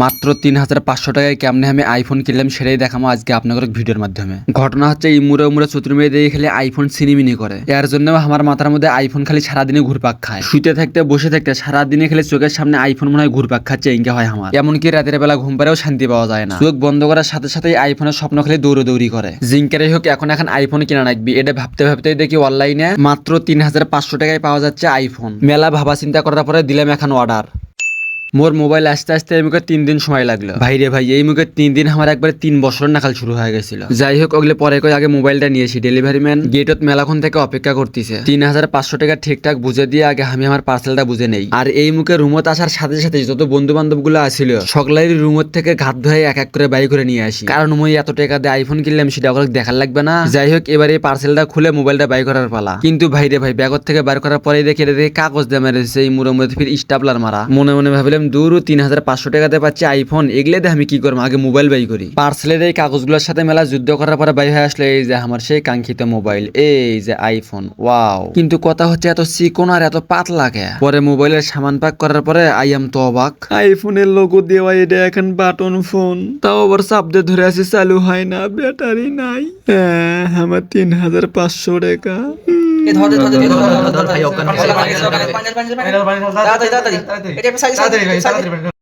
মাত্র তিন হাজার পাঁচশো টাকায় কেমনে আমি আইফোন কিনলাম সেটাই দেখাবো আজকে আপনাদের ভিডিওর মাধ্যমে। ঘটনা হচ্ছে ইমুরে উমুরে চতুর মেয়ে দিয়ে খেলে আইফোন সিনিমিনি করে। এর জন্য আমার মাথার মধ্যে আইফোন খালি সারাদিনে ঘুরপাক খায়। শুতে থাকতে, বসে থাকতে সারাদিনে খেলে চোখের সামনে আইফোন মনে হয় ঘুরপাক খাচ্ছে ইঙ্গে হয় আমার। এমনকি রাতের বেলা ঘুম পারেও শান্তি পাওয়া যায় না। চোখ বন্ধ করার সাথে সাথে আইফোনের স্বপ্ন খালি দৌড়দৌড়ি করে। জিঙ্কারে হোক, এখন এখন আইফোন কিনা রাখবি এটা ভাবতে ভাবতে দেখি অনলাইনে মাত্র তিন হাজার পাঁচশো টাকায় পাওয়া যাচ্ছে আইফোন মেলা ভাবা চিন্তা করার পরে দিলাম এখন অর্ডার মোর মোবাইল আসতে আসতে এই মুখে তিন দিন সময় লাগল। ভাই রে ভাই এই মুখে তিন দিন আমার একবারে তিন বছর নাকাল শুরু হয়ে গেছিল। যাই হোক ওগুলো পরে কই আগে মোবাইলটা নিয়েছি। ডেলিভারি ম্যান গেটত মেলাখন থেকে অপেক্ষা করতেছে। তিন হাজার পাঁচশো টাকা ঠিকঠাক বুঝে দিয়ে আগে আমি আমার পার্সেলটা বুঝে নেই। আর এই মুখে রুমত আসার সাথে সাথে যত বন্ধু বান্ধবগুলো আসছিল সকলেরই রুমত থেকে ঘাত ধরে এক এক করে বাই করে নিয়ে আসি। কারণ মই এত টাকা দিয়ে আইফোন কিনলাম সেটা ওগুলো দেখার লাগবে না। যাই হোক এবার এই পার্সেলটা খুলে মোবাইলটা বাই করার পালা। কিন্তু ভাই রে ভাই ব্যাগত থেকে বার করার পরেই দেখে দেখে কাগজ দিয়ে মেরেছে এই মধ্যে ফির স্টাপলার মারা। মনে মনে ভাবলাম দূর তিন হাজার পাঁচশো টাকাতে পাচ্ছি আইফোন। এগুলো দিয়ে আমি কি করব? আগে মোবাইল বাই করি। পার্সেলের এই কাগজগুলোর সাথে মেলা যুদ্ধ করার পরে বাই হয়ে আসলে এই যে আমার সেই কাঙ্ক্ষিত মোবাইল, এই যে আইফোন। ওয়াও। কিন্তু কথা হচ্ছে এত চিকন আর এত পাতলা কে? পরে মোবাইলের সামান পাক করার পরে আই এম তো অবাক। আইফোনের লোগো দেওয়া এটা এখন বাটন ফোন তাও আবার চাপতে ধরে আছে চালু হয় না, ব্যাটারি নাই। হ্যাঁ আমার তিন হাজার পাঁচশো টাকা। এ ধর ধর ধর ধর ধর ভাই, ওখানে পাঞ্জাব পাঞ্জাব পাঞ্জাব তাড়াতাড়ি তাড়াতাড়ি এটা সাইজ সাইজ।